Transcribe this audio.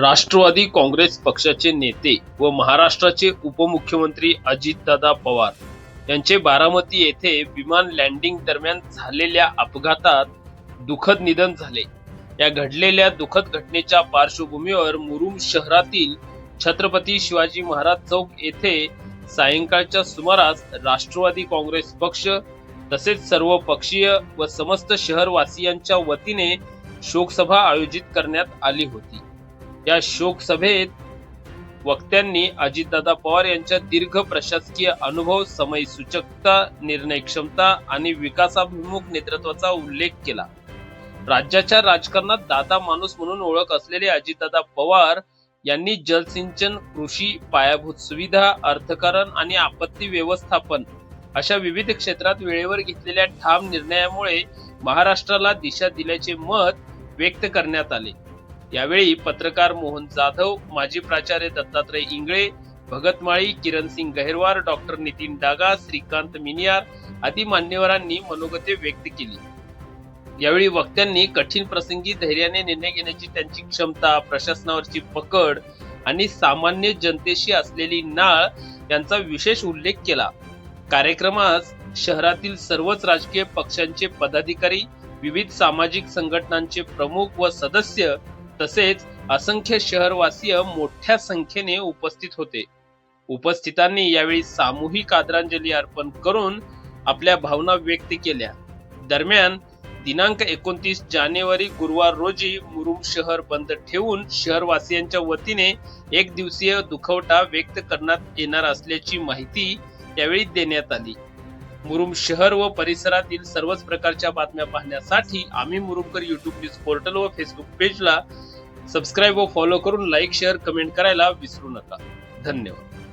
राष्ट्रवादी काँग्रेस पक्षाचे नेते व महाराष्ट्राचे उपमुख्यमंत्री अजितदादा पवार यांचे बारामती येथे विमान लँडिंग दरम्यान झालेल्या अपघातात दुःखद निधन झाले. या घडलेल्या दुःखद घटनेच्या पार्श्वभूमीवर मुरुम शहरातील छत्रपती शिवाजी महाराज चौक येथे सायंकाळच्या सुमारास राष्ट्रवादी काँग्रेस पक्ष तसेच सर्व पक्षीय व समस्त शहरवासियांच्या वतीने शोकसभा आयोजित करण्यात आली होती. या शोक सभेत वक्त्यांनी अजितदादा पवार यांच्या दीर्घ प्रशासकीय अनुभव समय सूचकता निर्णय क्षमता आणि विकासाभिमुख नेतृत्वाचा उल्लेख केला. राज्याच्या राजकारणात दादा माणूस म्हणून ओळख असलेले अजितदादा पवार यांनी जलसिंचन कृषी पायाभूत सुविधा अर्थकारण आणि आपत्ती व्यवस्थापन अशा विविध क्षेत्रात वेळेवर घेतलेल्या ठाम निर्णयामुळे महाराष्ट्राला दिशा दिल्याचे मत व्यक्त करण्यात आले. यावेळी पत्रकार मोहन जाधव माजी प्राचार्य दत्तात्रय इंगळे भगत माळी किरण सिंग गहेरवार डॉक्टर नितीन डागा श्रीकांत मिनियार आदी मान्यवरांनी मनोगते व्यक्त केली. यावेळी वक्त्यांनी कठीण प्रसंगी धैर्याने निर्णय घेण्याची त्यांची क्षमता प्रशासनावरची पकड आणि सामान्य जनतेशी असलेली नाळ यांचा विशेष उल्लेख केला. कार्यक्रमास शहरातील सर्वच राजकीय पक्षांचे पदाधिकारी विविध सामाजिक संघटनांचे प्रमुख व सदस्य तसेच असंख्य शहरवासीय मोठ्या संख्येने उपस्थित होते. उपस्थितांनी यावेळी सामूहिक आदरांजली अर्पण करून आपल्या भावना व्यक्त केल्या. दरम्यान दिनांक एकोणतीस जानेवारी गुरुवार रोजी मुरुम शहर बंद ठेवून शहरवासियांच्या वतीने एक दिवसीय दुखवटा व्यक्त करण्यात येणार असल्याची माहिती यावेळी देण्यात आली. मुरुम शहर व परिसरातील सर्वच प्रकारच्या बातम्या पाहण्यासाठी आम्ही मुरुमकर युट्यूब न्यूज पोर्टल व फेसबुक पेजला सबस्क्राईब व फॉलो करून लाईक शेअर कमेंट करायला विसरू नका. धन्यवाद.